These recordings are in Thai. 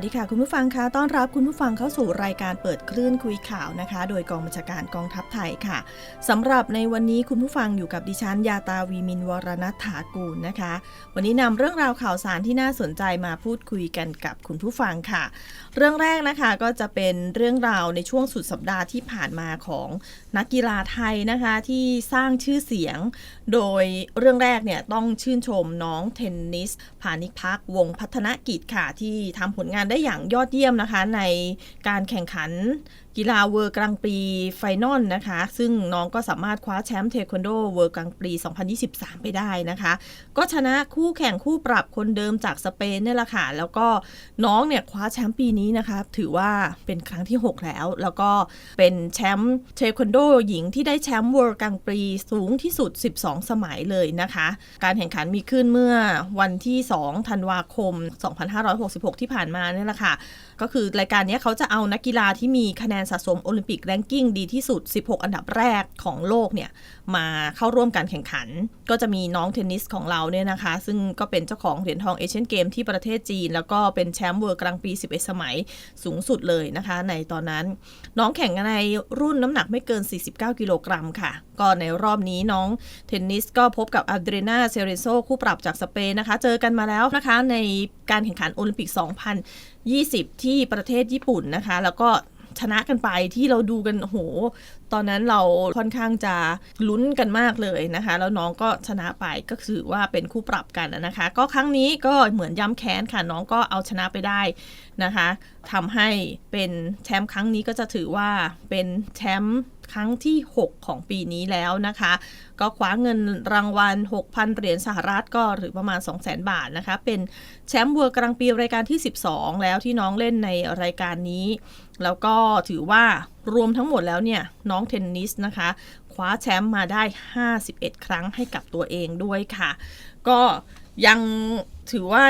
วัสดีค่ะคุณผู้ฟังคะต้อนรับคุณผู้ฟังเข้าสู่รายการเปิดคลื่นคุยข่าวนะคะ โดยกองบัญชาการกองทัพไทยค่ะสำหรับในวันนี้คุณผู้ฟังอยู่กับดิฉันยาตาวีมินวรณัฐากูลนะคะ วันนี้นำเรื่องราวข่าวสารที่น่าสนใจมาพูดคุยกันกับคุณผู้ฟังค่ะ เรื่องแรกนะคะก็จะเป็นเรื่องราวในช่วงสุดสัปดาห์ที่ผ่านมาของนักกีฬาไทยนะคะที่สร้างชื่อเสียง โดยเรื่องแรกเนี่ยต้องชื่นชมน้องเทนนิสพานิพักวงพัฒนกิจค่ะที่ทำผลงานได้อย่างยอดเยี่ยมนะคะในการแข่งขัน กีฬาเวิร์กลางปีไฟนอลนะคะ ซึ่งน้องก็สามารถคว้าแชมป์เทควันโดเวิร์กลางปี 2023 ไปได้นะคะ ก็ชนะคู่แข่งคู่ปรับคนเดิมจากสเปนเนี่ยแหละค่ะ แล้วก็น้องเนี่ยคว้าแชมป์ปีนี้นะคะ ถือว่าเป็นครั้งที่ 6 แล้ว แล้วก็เป็นแชมป์เทควันโดหญิงที่ได้แชมป์เวิร์กลางปีสูงที่สุด 12 สมัยเลยนะคะ การแข่งขันมีขึ้นเมื่อวันที่ 2 ธันวาคม 2566 ที่ผ่านมาเนี่ยแหละค่ะ ก็คือรายการนี้เขาจะเอานักกีฬาที่มีคะแนนสะสมโอลิมปิกแรงกิ้งดีที่สุด 16 อันดับแรกของโลกเนี่ยมาเข้าร่วมการแข่งขัน ก็จะมีน้องเทนนิสของเราเนี่ยนะคะ ซึ่งก็เป็นเจ้าของเหรียญทองเอเชียนเกมที่ประเทศจีน แล้วก็เป็นแชมป์เวิร์กลางปี 11 สมัยสูงสุดเลยนะคะ ในตอนนั้นน้องแข่งในรุ่นน้ำหนักไม่เกิน 49 กิโลกรัมค่ะ ก็ในรอบนี้น้องเทนนิสก็พบกับอัลเดรนาเซเรโซคู่ปรับจากสเปนนะคะ เจอกันมาแล้วนะคะในการแข่งขันโอลิมปิก 2020 ที่ประเทศญี่ปุ่นนะคะ แล้วก็ ชนะกันไปที่เราดูกันโห ตอนนั้นเราค่อนข้างจะลุ้นกันมากเลยนะคะ แล้วน้องก็ชนะไปก็คือว่าเป็นคู่ปรับกันนะคะ ก็ครั้งนี้ก็เหมือนย้ำแค้นค่ะน้องก็เอาชนะไปได้นะคะทำให้เป็นแชมป์ครั้งนี้ก็จะถือว่าเป็นแชมป์ครั้งที่ 6 ของปีนี้แล้วนะคะ ก็คว้าเงินรางวัล 6,000 เหรียญสหรัฐก็หรือประมาณ 200,000 บาทนะคะ เป็นแชมป์เวิร์กลางปีรายการที่ 12 แล้วที่น้องเล่นในรายการนี้ แล้วก็ถือว่ารวมทั้งหมดแล้วเนี่ยน้องเทนนิสนะคะ คว้าแชมป์มาได้ 51 ครั้งให้กับตัวเองด้วยค่ะ ก็ยังถือว่า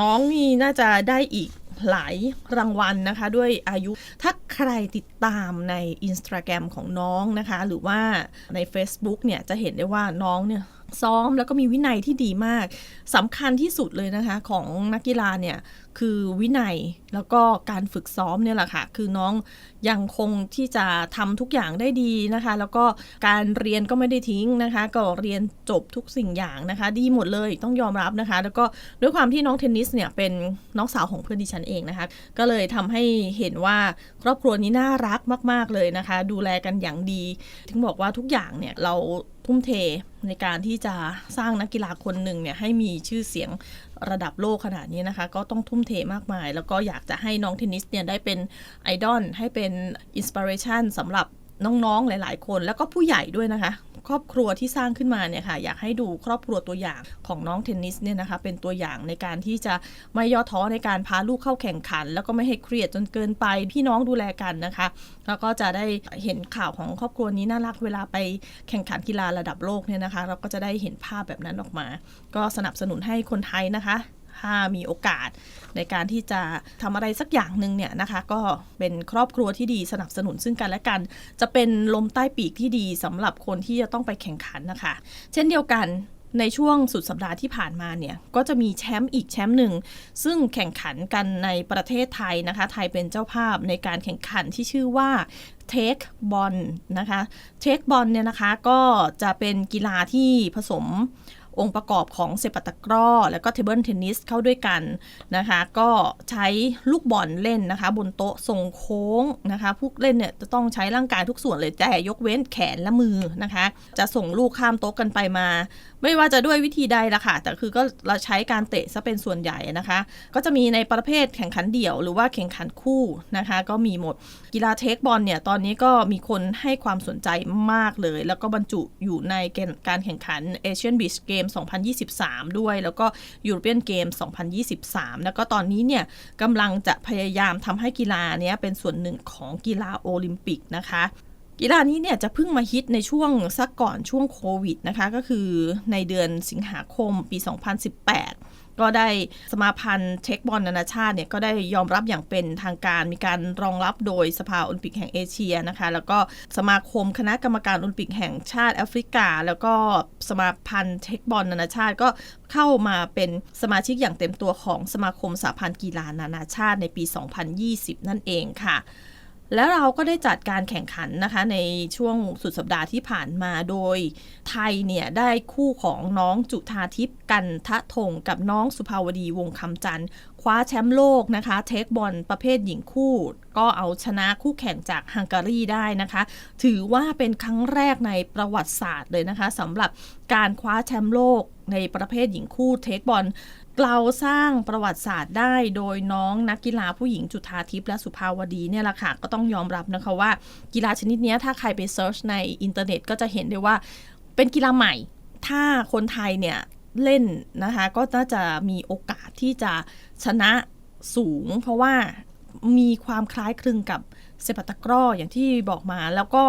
น้องนี่น่าจะได้อีกหลายรางวัลนะคะ ด้วยอายุถ้าใครติดตามใน Instagram ของน้องนะคะ หรือว่าใน Facebook เนี่ยจะเห็นได้ว่าน้องเนี่ยซ้อมแล้วก็มีวินัยที่ดีมากสำคัญที่สุดเลยนะคะของนักกีฬาเนี่ยคือวินัยแล้วก็การฝึกซ้อมเนี่ยแหละค่ะ คือน้องยังคงที่จะทำทุกอย่างได้ดีนะคะ แล้วก็การเรียนก็ไม่ได้ทิ้งนะคะ ก็เรียนจบทุกสิ่งอย่างนะคะ ดีหมดเลยต้องยอมรับนะคะ แล้วก็ด้วยความที่น้องเทนนิสเนี่ยเป็นน้องสาวของเพื่อนดิฉันเองนะคะ ก็เลยทำให้เห็นว่าครอบครัวนี้น่ารักมาก ๆเลยนะคะ ดูแลกันอย่างดี ถึงบอกว่าทุกอย่างเนี่ยเราทุ่มเทในการที่จะสร้างนักกีฬาคนหนึ่งเนี่ยให้มีชื่อเสียง ระดับโลกขนาดนี้นะคะ ก็ต้องทุ่มเทมากมาย แล้วก็อยากจะให้น้องเทนนิสเนี่ยได้เป็นไอดอลให้เป็นอินสปิเรชันสำหรับน้องๆหลาย ๆ คน แล้วก็ผู้ใหญ่ด้วยนะคะ ครอบครัวที่สร้างขึ้นมาเนี่ยค่ะอยากให้ดูครอบครัวตัวอย่างของน้องเทนนิสเนี่ยนะคะเป็นตัวอย่างในการที่จะไม่ย่อท้อในการพาลูกเข้าแข่งขัน แล้วก็ไม่ให้เครียดจนเกินไปพี่น้องดูแลกันนะคะ แล้วก็จะได้เห็นข่าวของครอบครัวนี้น่ารักเวลาไปแข่งขันกีฬาระดับโลกเนี่ยนะคะ เราก็จะได้เห็นภาพแบบนั้นออกมา ก็สนับสนุนให้คนไทยนะคะ ถ้ามีโอกาส ในการที่จะทำอะไรสักอย่างหนึ่งเนี่ยนะคะ ก็เป็นครอบครัวที่ดีสนับสนุนซึ่งกันและกัน จะเป็นลมใต้ปีกที่ดีสำหรับคนที่จะต้องไปแข่งขันนะคะ เช่นเดียวกันในช่วงสุดสัปดาห์ที่ผ่านมาเนี่ยก็จะมีแชมป์อีกแชมป์หนึ่ง ซึ่งแข่งขันกันในประเทศไทยนะคะ ไทยเป็นเจ้าภาพในการแข่งขันที่ชื่อว่าเทคบอลนะคะเทคบอลเนี่ยนะคะก็จะเป็นกีฬาที่ผสม องค์ประกอบของเซปัตตะกร้อ แล้วก็เทเบิลเทนนิสเข้าด้วยกันนะคะ ก็ใช้ลูกบอลเล่นนะคะ บนโต๊ะทรงโค้งนะคะผู้เล่นเนี่ยจะต้องใช้ร่างกายทุกส่วนเลยแต่ยกเว้นแขนและมือนะคะ จะส่งลูกข้ามโต๊ะกันไปมา ไม่ว่าจะด้วยวิธีใดละค่ะ แต่คือก็เราใช้การเตะซะเป็นส่วนใหญ่นะคะ ก็จะมีในประเภทแข่งขันเดี่ยวหรือว่าแข่งขันคู่นะคะ ก็มีหมดกีฬาเทคบอลเนี่ยตอนนี้ก็มีคนให้ความสนใจมากเลย แล้วก็บรรจุอยู่ในการแข่งขันเอเชียนบีชเกม2023 ด้วย แล้วก็ยูโรเปียนเกม2023 แล้วก็ตอนนี้เนี่ยกำลังจะพยายามทำให้กีฬาเนี้ยเป็นส่วนหนึ่งของกีฬาโอลิมปิกนะคะกีฬานี้เนี่ยจะเพิ่งมาฮิตในช่วงสักก่อนช่วงโควิดนะคะ ก็คือในเดือนสิงหาคมปี 2018 ก็ได้สมาพันธ์เทคบอลนานาชาติเนี่ยก็ได้ยอมรับอย่างเป็นทางการมีการรองรับโดยสภาโอลิมปิกแห่งเอเชียนะคะ แล้วก็สมาคมคณะกรรมการโอลิมปิกแห่งชาติแอฟริกา แล้วก็สมาพันธ์เทคบอลนานาชาติก็เข้ามาเป็นสมาชิกอย่างเต็มตัวของสมาคมสหพันธ์กีฬานานาชาติในปี 2020 นั่นเองค่ะ แล้วเราก็ได้จัดการแข่งขันนะคะในช่วงสุดสัปดาห์ที่ผ่านมาโดย ไทยเนี่ยได้คู่ของน้องจุธาทิพย์กันทะทงกับน้องสุภาวดีวงคำจันทร์คว้าแชมป์โลกนะคะ เทคบอลประเภทหญิงคู่ ก็เอาชนะคู่แข่งจากฮังการีได้นะคะ ถือว่าเป็นครั้งแรกในประวัติศาสตร์เลยนะคะสำหรับการคว้าแชมป์โลกในประเภทหญิงคู่เทคบอล เราสร้างประวัติศาสตร์ได้โดยน้องนักกีฬาผู้หญิงจุธาทิพย์และสุภาวดีเนี่ยแหละค่ะก็ต้องยอมรับนะคะว่ากีฬาชนิดนี้ถ้าใครไปเซิร์ชในอินเทอร์เน็ตก็จะเห็นได้ว่าเป็นกีฬาใหม่ ถ้าคนไทยเนี่ยเล่นนะคะก็น่าจะมีโอกาสที่จะชนะสูง เพราะว่า มีความคล้ายคลึงกับเซปัตะกร้ออย่างที่บอกมา แล้วก็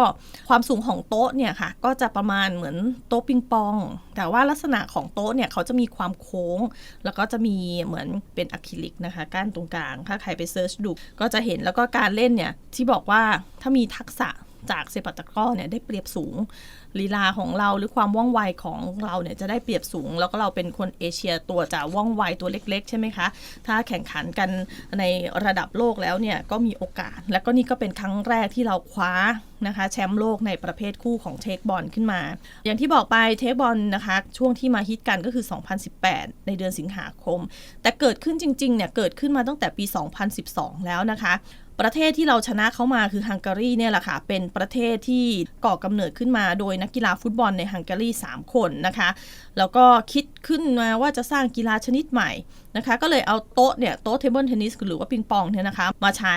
ความสูงของโต๊ะเนี่ยค่ะก็จะประมาณเหมือนโต๊ะปิงปอง แต่ว่าลักษณะของโต๊ะเนี่ยเขาจะมีความโค้ง แล้วก็จะมีเหมือนเป็นอะคริลิกนะคะก้านตรงกลาง ถ้าใครไปเซิร์ชดูก็จะเห็นแล้วก็การเล่นเนี่ยที่บอกว่าถ้ามีทักษะ จากเซปัตะกร้อเนี่ยได้เปรียบสูงลีลาของเราหรือความว่องไวของเราเนี่ยจะได้เปรียบสูง แล้วก็เราเป็นคนเอเชียตัวจะว่องไวตัวเล็ก ๆ ใช่ไหมคะ ถ้าแข่งขันกันในระดับโลกแล้วเนี่ยก็มีโอกาส แล้วก็นี่ก็เป็นครั้งแรกที่เราคว้านะคะแชมป์โลกในประเภทคู่ของเทคบอลขึ้นมา อย่างที่บอกไปเทคบอลนะคะช่วงที่มาฮิตกันก็คือ 2018 ในเดือนสิงหาคม แต่เกิดขึ้นจริงๆเนี่ยเกิดขึ้นมาตั้งแต่ปี 2012 แล้วนะคะ ประเทศที่เราชนะเขามาคือฮังการีเนี่ยแหละค่ะ เป็นประเทศที่ก่อกำเนิดขึ้นมาโดยนักกีฬาฟุตบอลในฮังการี3 คนนะคะ แล้วก็คิดขึ้นมาว่าจะสร้างกีฬาชนิดใหม่นะคะ ก็เลยเอาโต๊ะเนี่ยโต๊ะเทเบิลเทนนิสหรือว่าปิงปองเนี่ยนะคะ มาใช้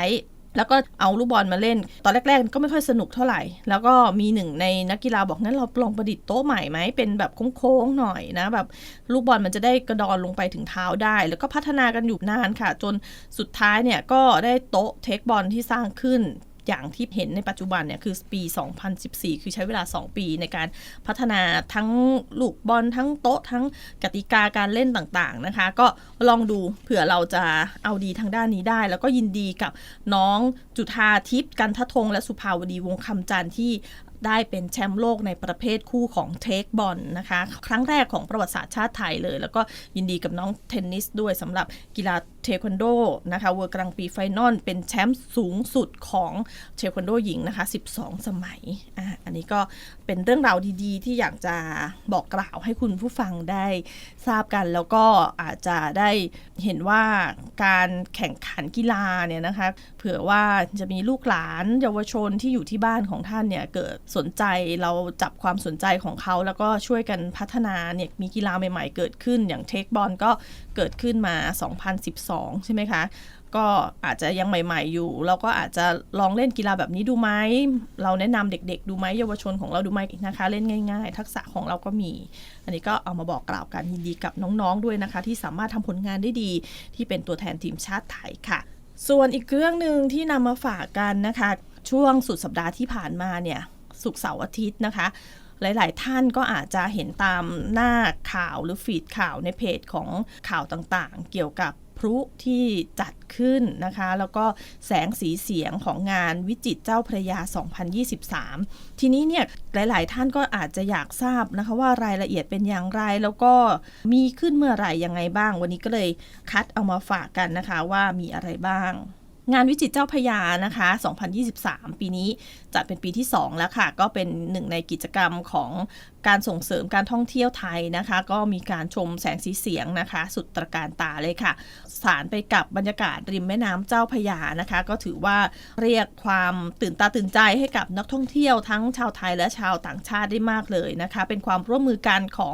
แล้วก็เอาลูกบอลมาเล่น ตอนแรก ๆ ก็ไม่ค่อยสนุกเท่าไหร่ แล้วก็มีหนึ่งในนักกีฬาบอกงั้นเราลองประดิษฐ์โต๊ะใหม่ไหม เป็นแบบโค้งๆหน่อยนะแบบลูกบอลมันจะได้กระดอนลงไปถึงเท้าได้ แล้วก็พัฒนากันอยู่นานค่ะ จนสุดท้ายเนี่ยก็ได้โต๊ะเทคบอลที่สร้างขึ้น อย่างที่เห็นในปัจจุบันเนี่ยคือปี 2014 คือใช้เวลา 2 ปีในการพัฒนาทั้งลูกบอลทั้งโต๊ะทั้งกติกาการเล่นต่างๆนะคะ ก็ลองดูเผื่อเราจะเอาดีทางด้านนี้ได้ แล้วก็ยินดีกับน้องจุธาทิพย์กันทะทงและสุภาวดีวงคำจันทร์ที่ได้เป็นแชมป์โลกในประเภทคู่ของเทคบอลนะคะ ครั้งแรกของประวัติศาสตร์ชาติไทยเลย แล้วก็ยินดีกับน้องเทนนิสด้วยสำหรับกีฬา เทควันโดนะคะเวอร์กลางปีไฟนอลเป็นแชมป์สูงสุดของเทควันโดหญิงนะคะ 12 สมัยอะอันนี้ก็เป็นเรื่องราวดีๆ ที่อยากจะบอกกล่าวให้คุณผู้ฟังได้ทราบกัน แล้วก็อาจจะได้เห็นว่าการแข่งขันกีฬาเนี่ยนะคะเผื่อว่าจะมีลูกหลานเยาวชนที่อยู่ที่บ้านของท่านเนี่ยเกิดสนใจเราจับความสนใจของเขา แล้วก็ช่วยกันพัฒนาเนี่ยมีกีฬาใหม่ ๆ เกิดขึ้นอย่างเทคบอลก็เกิดขึ้นมา 2012 ใช่ไหมคะ ก็อาจจะยังใหม่ ๆ อยู่ เราก็อาจจะลองเล่นกีฬาแบบนี้ดูไหม เราแนะนำเด็ก ๆ ดูไหมเยาวชนของเราดูไหมนะคะ เล่นง่าย ๆ ทักษะของเราก็มี อันนี้ก็เอามาบอกกล่าวกันยินดีกับน้องๆด้วยนะคะ ที่สามารถทำผลงานได้ดี ที่เป็นตัวแทนทีมชาติไทยค่ะ ส่วนอีกเรื่องหนึ่งที่นำมาฝากกันนะคะ ช่วงสุดสัปดาห์ที่ผ่านมาเนี่ยสุกร์เสาร์อาทิตย์นะคะ หลาย ๆ ท่านก็อาจจะเห็นตามหน้าข่าวหรือฟีดข่าวในเพจของข่าวต่างๆ เกี่ยวกับพลุที่จัดขึ้นนะคะ แล้วก็แสงสีเสียงของงานวิจิตรเจ้าพระยา 2023 ทีนี้เนี่ยหลาย ๆ ท่านก็อาจจะอยากทราบนะคะว่ารายละเอียดเป็นอย่างไรแล้วก็มีขึ้นเมื่อไหร่ยังไงบ้าง วันนี้ก็เลยคัดเอามาฝากกันนะคะว่ามีอะไรบ้าง งานวิจิตเจ้าพยานะคะ 2023 ปีนี้จัดเป็นปีที่ 2 แล้วค่ะ ก็เป็นหนึ่งในกิจกรรมของการส่งเสริมการท่องเที่ยวไทยนะคะ ก็มีการชมแสงสีเสียงนะคะ สุดตระการตาเลยค่ะ สารไปกับบรรยากาศริมแม่น้ำเจ้าพยานะคะ ก็ถือว่าเรียกความตื่นตาตื่นใจให้กับนักท่องเที่ยวทั้งชาวไทยและชาวต่างชาติได้มากเลยนะคะ เป็นความร่วมมือกันของ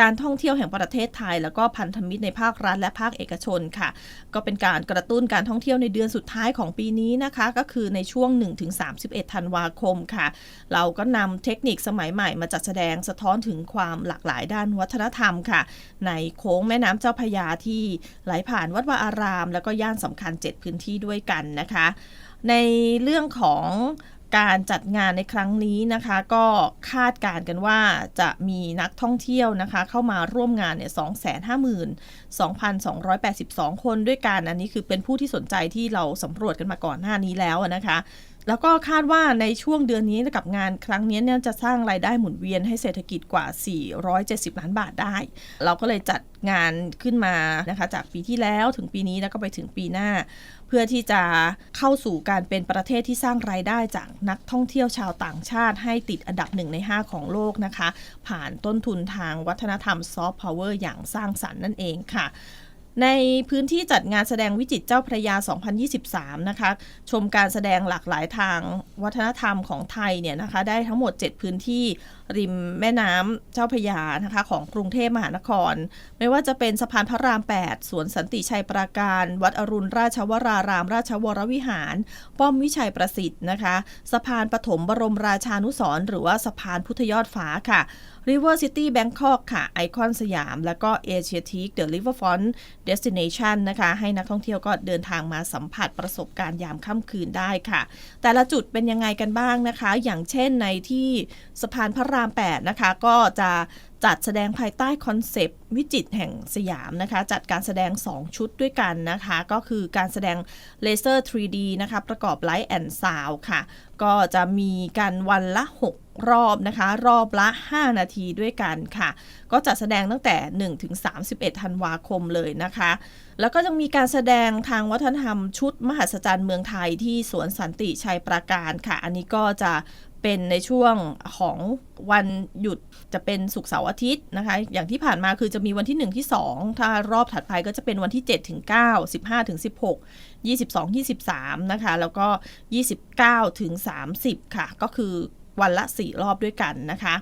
การท่องเที่ยวแห่งประเทศไทย แล้วก็พันธมิตรในภาครัฐและภาคเอกชนค่ะ ก็เป็นการกระตุ้นการท่องเที่ยวในเดือนสุดท้ายของปีนี้นะคะ ก็คือในช่วง 1-31 ธันวาคมค่ะ เราก็นำเทคนิคสมัยใหม่มาจัดแสดงสะท้อนถึงความหลากหลายด้านวัฒนธรรมค่ะ ในโค้งแม่น้ำเจ้าพยาที่ไหลผ่านวัดวาอาราม แล้วก็ย่านสำคัญ 7 พื้นที่ด้วยกันนะคะ ในเรื่องของ การจัดงานในครั้งนี้นะคะ ก็คาดการณ์กันว่าจะมีนักท่องเที่ยวนะคะ เข้ามาร่วมงานเนี่ย252,282 คนด้วยกันอันนี้คือเป็นผู้ที่สนใจที่เราสำรวจกันมาก่อนหน้านี้แล้วนะคะ แล้วก็คาดว่าในช่วงเดือนนี้กับงานครั้งนี้เนี่ยจะสร้างรายได้หมุนเวียนให้เศรษฐกิจกว่า 470 ล้านบาทได้ เราก็เลยจัดงานขึ้นมานะคะ จากปีที่แล้วถึงปีนี้แล้วก็ไปถึงปีหน้า เพื่อที่จะเข้าสู่การเป็นประเทศที่สร้างรายได้จากนักท่องเที่ยวชาวต่างชาติให้ติดอันดับหนึ่งใน 5 ของโลกนะคะ ผ่านต้นทุนทางวัฒนธรรมซอฟต์พาวเวอร์อย่างสร้างสรรค์นั่นเองค่ะ ในพื้นที่จัดงานแสดงวิจิตรเจ้าพระยา 2023 นะคะ ชมการแสดงหลากหลายทางวัฒนธรรมของไทยเนี่ยนะคะ ได้ทั้งหมด 7 พื้นที่ริมแม่น้ำเจ้าพระยานะคะ ของกรุงเทพมหานคร ไม่ว่าจะเป็นสะพานพระราม 8 สวนสันติชัยปราการ วัดอรุณราชวราราม ราชวรวิหาร ป้อมวิชัยประสิทธิ์นะคะ สะพานปฐมบรมราชานุสรหรือว่าสะพานพุทธยอดฟ้าค่ะ River City Bangkok ค่ะไอคอนสยาม แล้วก็ Asiatic The Riverfront Destination นะคะให้นักท่องเที่ยวก็เดินทางมาสัมผัสประสบการณ์ยามค่ำคืนได้ค่ะ แต่ละจุดเป็นยังไงกันบ้างนะคะ อย่างเช่นในที่สะพานพระราม 8 นะคะ ก็จะจัดแสดงภายใต้คอนเซปต์วิจิตรแห่งสยามนะคะ จัดการแสดง 2 ชุดด้วยกันนะคะ ก็คือการแสดงเลเซอร์ 3D นะคะ ประกอบไลท์แอนด์ซาวค่ะ ก็จะมีกันวันละ 6 รอบนะคะ รอบละ 5 นาทีด้วยกันค่ะ ก็จะแสดงตั้งแต่ 1 ถึง 31 ธันวาคมเลยนะคะ แล้วก็ยังมีการแสดงทางวัฒนธรรมชุดมหัศจรรย์เมืองไทยที่สวนสันติชัยปราการค่ะ อันนี้ก็จะเป็นในช่วงของวันหยุดจะเป็นศุกเสาร์อาทิตย์นะคะ อย่างที่ผ่านมาคือจะมีวันที่ 1 ที่ 2 ถ้ารอบถัดไปก็จะเป็นวันที่7ถึง9 15ถึง16 22 23 นะคะ แล้วก็ 29ถึง30 ค่ะ ก็คือ วันละ 4 รอบด้วยกันนะคะ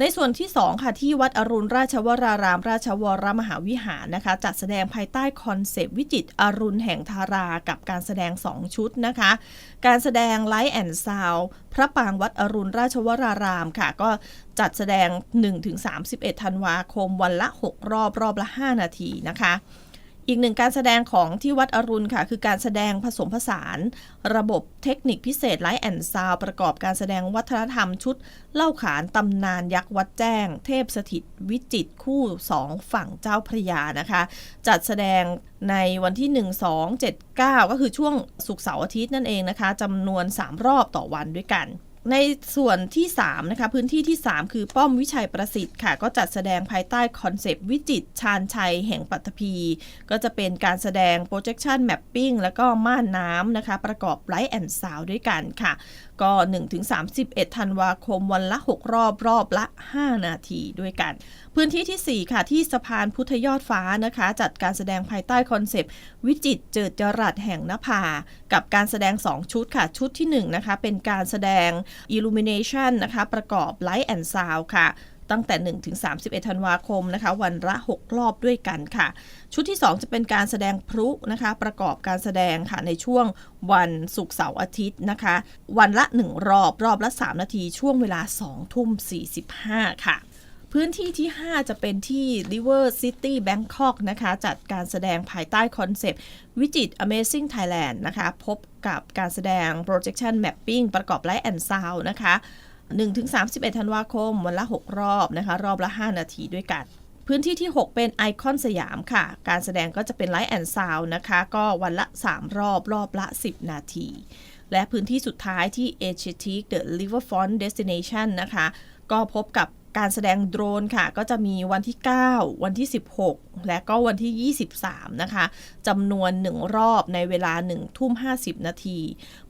ในส่วนที่ 2 ค่ะ ที่วัดอรุณราชวราราม ราชวรมหาวิหารนะคะ จัดแสดงภายใต้คอนเซปต์วิจิตรอรุณแห่งทารากับการแสดง 2 ชุดนะคะ การแสดงไลท์แอนด์ซาวพระปางวัดอรุณราชวรารามค่ะ ก็จัดแสดง 1-31 ธันวาคมวันละ 6 รอบรอบละ 5 นาทีนะคะ อีกหนึ่งการแสดงของที่วัดอรุณค่ะ คือการแสดงผสมผสาน ระบบเทคนิคพิเศษไลท์แอนด์ซาวประกอบการแสดงวัฒนธรรมชุด เล่าขานตำนานยักษ์วัดแจ้ง เทพสถิตวิจิตคู่สองฝั่งเจ้าพระยานะคะ จัดแสดงในวันที่ 1 2 7 9 ก็คือช่วงศุกเสาร์อาทิตย์นั่นเองนะคะจำนวน 3 รอบต่อวันด้วยกัน ในส่วนที่3นะคะพื้นที่ที่ 3 คือป้อมวิชัยประสิทธิ์ค่ะ ก็จัดแสดงภายใต้คอนเซปต์วิจิตชาญชัยแห่งปัตภีก็จะเป็นการแสดง projection mapping แล้วก็ม่านน้ำนะคะ ประกอบ light and sound ด้วยกันค่ะ ก็ 1-31 ธันวาคมวันละ 6 รอบรอบละ 5 นาทีด้วยกัน พื้นที่ที่ 4 ค่ะ ที่สะพานพุทธยอดฟ้านะคะ จัดการแสดงภายใต้คอนเซปต์ วิจิตรเจิดจรัสแห่งนภา กับการแสดง 2 ชุดค่ะ ชุดที่ 1 นะคะ เป็นการแสดง illumination นะคะ ประกอบ light and sound ค่ะ ตั้งแต่ 1 ถึง 31 ธันวาคมนะคะ วันละ 6 รอบด้วยกันค่ะ ชุดที่ 2 จะเป็นการแสดงพลุนะคะ ประกอบการแสดงค่ะในช่วงวันศุกร์เสาร์อาทิตย์นะคะ วันละ 1 รอบรอบละ 3 นาทีช่วงเวลา 2 ทุ่ม 45 ค่ะพื้นที่ที่ 5 จะเป็นที่ River City Bangkok นะคะ จัดการแสดงภายใต้คอนเซปต์วิจิต Amazing Thailand นะคะ พบกับการแสดง projection mapping ประกอบ light and sound นะคะ 1-31 ธันวาคม วันละ 6 รอบนะคะ รอบละ 5 นาทีด้วยกัน พื้นที่ที่ 6 เป็นไอคอนสยามค่ะ การแสดงก็จะเป็นไลท์แอนด์ซาวนะคะ ก็วันละ 3 รอบ รอบละ 10 นาที และพื้นที่สุดท้ายที่ Asiatic The Riverfront Destination นะคะ ก็พบกับการแสดงโดรนค่ะ ก็จะมีวันที่ 9 วันที่ 16 และก็วันที่ 23 นะคะจำนวน 1 รอบในเวลา 1 ทุ่ม 50 นาที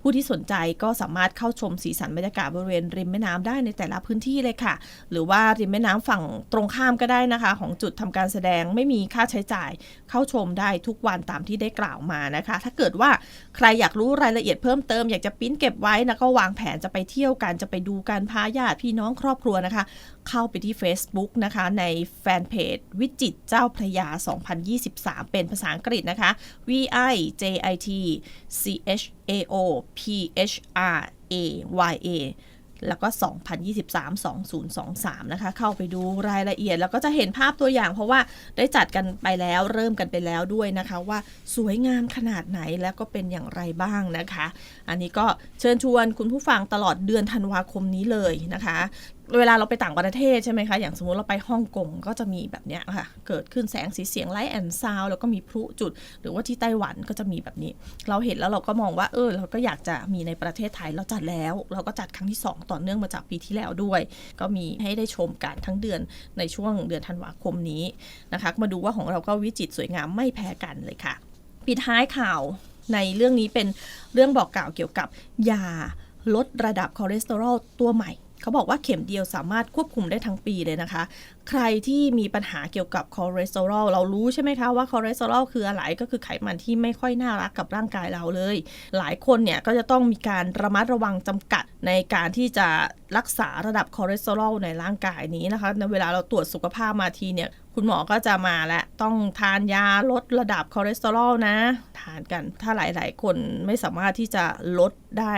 ผู้ที่สนใจก็สามารถเข้าชมสีสันบรรยากาศบริเวณริมแม่น้ำได้ในแต่ละพื้นที่เลยค่ะ หรือว่าริมแม่น้ำฝั่งตรงข้ามก็ได้นะคะ ของจุดทำการแสดงไม่มีค่าใช้จ่าย เข้าชมได้ทุกวันตามที่ได้กล่าวมานะคะ ถ้าเกิดว่าใครอยากรู้รายละเอียดเพิ่มเติมอยากจะปิ้นเก็บไว้แล้วก็วางแผนจะไปเที่ยวกันจะไปดูการพาญาติพี่น้องครอบครัวนะคะ เข้าไปที่ Facebook นะคะในแฟนเพจวิจิตเจ้าพระยา2023 เป็นภาษาอังกฤษนะคะ V I J I T C H A O P H R A Y A แล้วก็ 2023-2023 นะคะ เข้าไปดูรายละเอียด แล้วก็จะเห็นภาพตัวอย่าง เพราะว่าได้จัดกันไปแล้วเริ่มกันไปแล้วด้วยนะคะ ว่าสวยงามขนาดไหนแล้วก็เป็นอย่างไรบ้างนะคะ อันนี้ก็เชิญชวนคุณผู้ฟังตลอดเดือนธันวาคมนี้เลยนะคะ เวลาเราไปต่างประเทศใช่ไหมคะ อย่างสมมุติเราไปฮ่องกงก็จะมีแบบเนี้ยค่ะ เกิดขึ้นแสงสีเสียงไลท์แอนด์ซาวแล้วก็มีพลุจุด หรือว่าที่ไต้หวันก็จะมีแบบนี้ เราเห็นแล้วเราก็มองว่า เออ เราก็อยากจะมีในประเทศไทยเราจัดแล้ว เราก็จัดครั้งที่ 2 ต่อเนื่องมาจากปีที่แล้วด้วย ก็มีให้ได้ชมกันทั้งเดือนในช่วงเดือนธันวาคมนี้นะคะมาดูว่าของเราก็วิจิตรสวยงามไม่แพ้กันเลยค่ะ ปิดท้ายข่าวในเรื่องนี้เป็นเรื่องบอกกล่าวเกี่ยวกับยาลดระดับคอเลสเตอรอลตัวใหม่ เขาบอกว่าเข็มเดียวสามารถควบคุมได้ทั้งปีเลยนะคะ ใครที่มีปัญหาเกี่ยวกับคอเลสเตอรอลเรารู้ใช่ไหมคะว่าคอเลสเตอรอลคืออะไรก็คือไขมันที่ไม่ค่อยน่ารักกับร่างกายเราเลย หลายคนเนี่ยก็จะต้องมีการระมัดระวังจำกัดในการที่จะรักษาระดับคอเลสเตอรอลในร่างกายนี้นะคะในเวลาเราตรวจสุขภาพมาทีเนี่ยคุณหมอก็จะมาและต้องทานยาลดระดับคอเลสเตอรอลนะ ทานกันถ้าหลาย ๆ คนไม่สามารถที่จะลดได้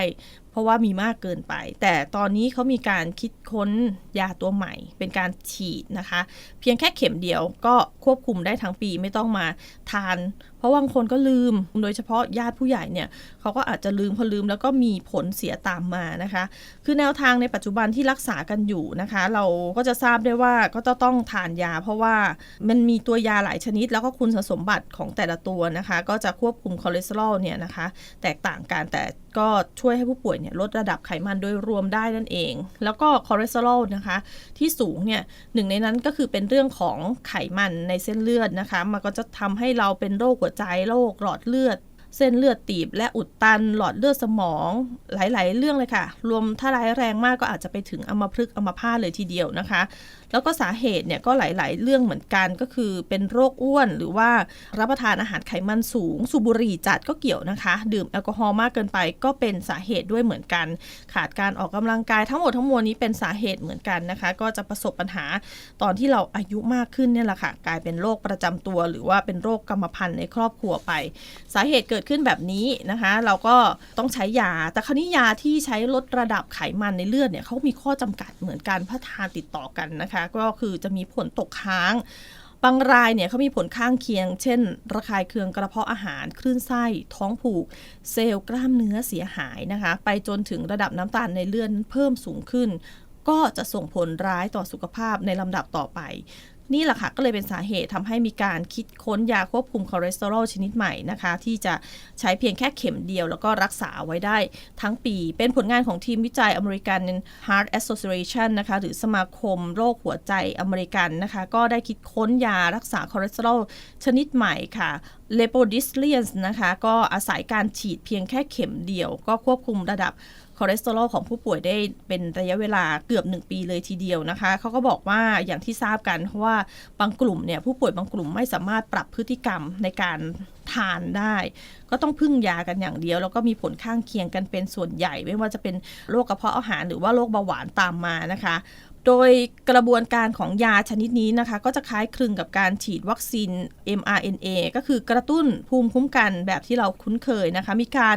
เพราะว่ามีมากเกินไป แต่ตอนนี้เขามีการคิดค้นยาตัวใหม่ เป็นการฉีดนะคะ เพียงแค่เข็มเดียวก็ควบคุมได้ทั้งปีไม่ต้องมาทาน เพราะบางคนก็ลืม โดยเฉพาะญาติผู้ใหญ่เนี่ยเขาก็อาจจะลืมพอลืมแล้วก็มีผลเสียตามมานะคะ คือแนวทางในปัจจุบันที่รักษากันอยู่นะคะ เราก็จะทราบได้ว่าก็จะต้องทานยา เพราะว่ามันมีตัวยาหลายชนิด แล้วก็คุณสมบัติของแต่ละตัวนะคะ ก็จะควบคุมคอเลสเตอรอลเนี่ยนะคะ แตกต่างกันแต่ก็ช่วยให้ผู้ป่วยเนี่ยลดระดับไขมันโดยรวมได้นั่นเอง แล้วก็คอเลสเตอรอลนะคะ ที่สูงเนี่ยหนึ่งในนั้นก็คือเป็นเรื่องของไขมันในเส้นเลือดนะคะ มันก็จะทำให้เราเป็นโรคหัวใจโรคหลอดเลือด เส้นเลือดตีบและอุดตัน หลอดเลือดสมอง หลาย ๆ เรื่องเลยค่ะ รวมถ้าร้ายแรงมากก็อาจจะไปถึงอัมพฤกษ์อัมพาตเลยทีเดียวนะคะ แล้วก็สาเหตุเนี่ยก็หลาย ๆ เรื่องเหมือนกันก็คือเป็นโรคอ้วนหรือว่ารับประทานอาหารไขมันสูง สูบบุหรี่จัดก็เกี่ยวนะคะ ดื่มแอลกอฮอล์มากเกินไปก็เป็นสาเหตุด้วยเหมือนกัน ขาดการออกกำลังกายทั้งหมดทั้งมวลนี้เป็นสาเหตุเหมือนกันนะคะ ก็จะประสบปัญหาตอนที่เราอายุมากขึ้นเนี่ยแหละค่ะ กลายเป็นโรคประจำตัว หรือว่าเป็นโรคกรรมพันธุ์ในครอบครัวไป สาเหตุเกิดขึ้นแบบนี้นะคะ เราก็ต้องใช้ยา แต่คราวนี้ยาที่ใช้ลดระดับไขมันในเลือดเนี่ยเขามีข้อจำกัดเหมือนกันพัฒทานติดต่อกันนะคะก็คือจะมีผลตกค้างบางรายเนี่ยเขามีผลข้างเคียง เช่น ระคายเคืองกระเพาะอาหาร คลื่นไส้ ท้องผูก เซลล์กล้ามเนื้อเสียหายนะคะ ไปจนถึงระดับน้ำตาลในเลือดเพิ่มสูงขึ้น ก็จะส่งผลร้ายต่อสุขภาพในลำดับต่อไป นี่แหละค่ะก็เลยเป็นสาเหตุทำให้มีการคิดค้นยาควบคุมคอเลสเตอรอลชนิดใหม่นะคะ ที่จะใช้เพียงแค่เข็มเดียว แล้วก็รักษาไว้ได้ทั้งปี เป็นผลงานของทีมวิจัย American Heart Association นะคะหรือสมาคมโรคหัวใจอเมริกันนะคะ ก็ได้คิดค้นยารักษาคอเลสเตอรอลชนิดใหม่ค่ะ l e p o d i s l i a n นะคะ ก็อาศัยการฉีดเพียงแค่เข็มเดียว ก็ควบคุมระดับ คอเลสเตอรอลของผู้ป่วยได้เป็นระยะเวลาเกือบ 1 ปีเลยทีเดียวนะคะเขาก็บอกว่าอย่างที่ทราบกันเพราะว่าบางกลุ่มเนี่ยผู้ป่วยบางกลุ่มไม่สามารถปรับพฤติกรรมในการทานได้ ก็ต้องพึ่งยากันอย่างเดียว แล้วก็มีผลข้างเคียงกันเป็นส่วนใหญ่ ไม่ว่าจะเป็นโรคกระเพาะอาหารหรือว่าโรคเบาหวานตามมานะคะ โดยกระบวนการของยาชนิดนี้นะคะ ก็จะคล้ายคลึงกับการฉีดวัคซีน mRNA ก็คือกระตุ้นภูมิคุ้มกันแบบที่เราคุ้นเคยนะคะ มีการ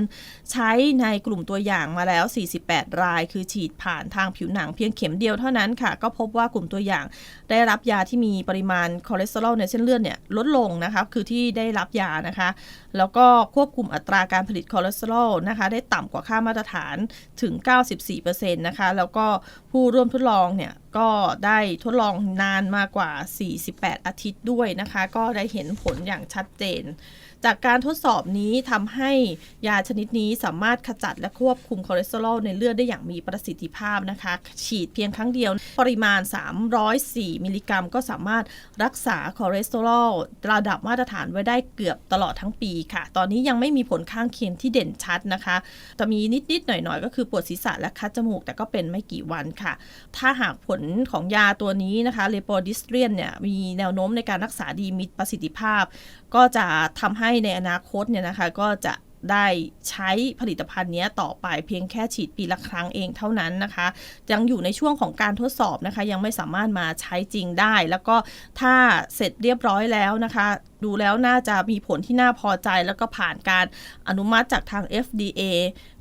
ใช้ในกลุ่มตัวอย่างมาแล้ว 48 ราย คือฉีดผ่านทางผิวหนังเพียงเข็มเดียวเท่านั้นค่ะ ก็พบว่ากลุ่มตัวอย่างได้รับยาที่มีปริมาณคอเลสเตอรอลในเส้นเลือดเนี่ยลดลงนะคะ คือที่ได้รับยานะคะ แล้วก็ควบคุมอัตราการผลิตคอเลสเตอรอลนะคะได้ต่ำกว่าค่ามาตรฐานถึง 94%นะคะแล้วก็ผู้ร่วมทดลองเนี่ยก็ได้ทดลองนานมากกว่า 48 อาทิตย์ด้วยนะคะ ก็ได้เห็นผลอย่างชัดเจน จากการทดสอบนี้ทำให้ยาชนิดนี้สามารถขจัดและควบคุมคอเลสเตอรอลในเลือดได้อย่างมีประสิทธิภาพนะคะ ฉีดเพียงครั้งเดียว ปริมาณ 304 มิลลิกรัม ก็สามารถรักษาคอเลสเตอรอลระดับมาตรฐานไว้ได้เกือบตลอดทั้งปีค่ะ ตอนนี้ยังไม่มีผลข้างเคียงที่เด่นชัดนะคะแต่มีนิดๆหน่อยๆ ก็คือปวดศีรษะและคัดจมูก แต่ก็เป็นไม่กี่วันค่ะ ถ้าหากผลของยาตัวนี้นะคะเลโปดิสเตรียนเนี่ยมีแนวโน้มในการรักษาดีมีประสิทธิภาพ ก็จะทำให้ในอนาคตเนี่ยนะคะก็จะได้ใช้ผลิตภัณฑ์นี้ต่อไปเพียงแค่ฉีดปีละครั้งเองเท่านั้นนะคะ ยังอยู่ในช่วงของการทดสอบนะคะ ยังไม่สามารถมาใช้จริงได้ แล้วก็ถ้าเสร็จเรียบร้อยแล้วนะคะ ดูแล้วน่าจะมีผลที่น่าพอใจ แล้วก็ผ่านการอนุมัติจากทาง FDA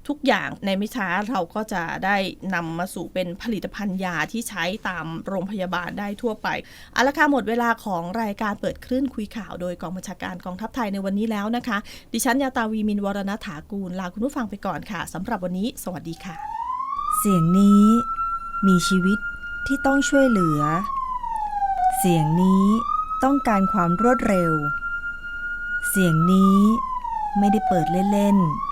ทุกอย่างในไม่ช้าเราก็จะได้นำมาสู่เป็นผลิตภัณฑ์ยาที่ใช้ตามโรงพยาบาลได้ทั่วไปเอาละค่ะหมดเวลาของรายการเปิดคลื่นคุยข่าวโดยกองบัญชาการกองทัพไทยในวันนี้แล้วนะคะ ดิฉันยาตาวีมินวรณถากูล ลาคุณผู้ฟังไปก่อนค่ะสำหรับวันนี้ สวัสดีค่ะ เสียงนี้มีชีวิตที่ต้องช่วยเหลือ เสียงนี้ต้องการความรวดเร็ว เสียงนี้ไม่ได้เปิดเล่นๆ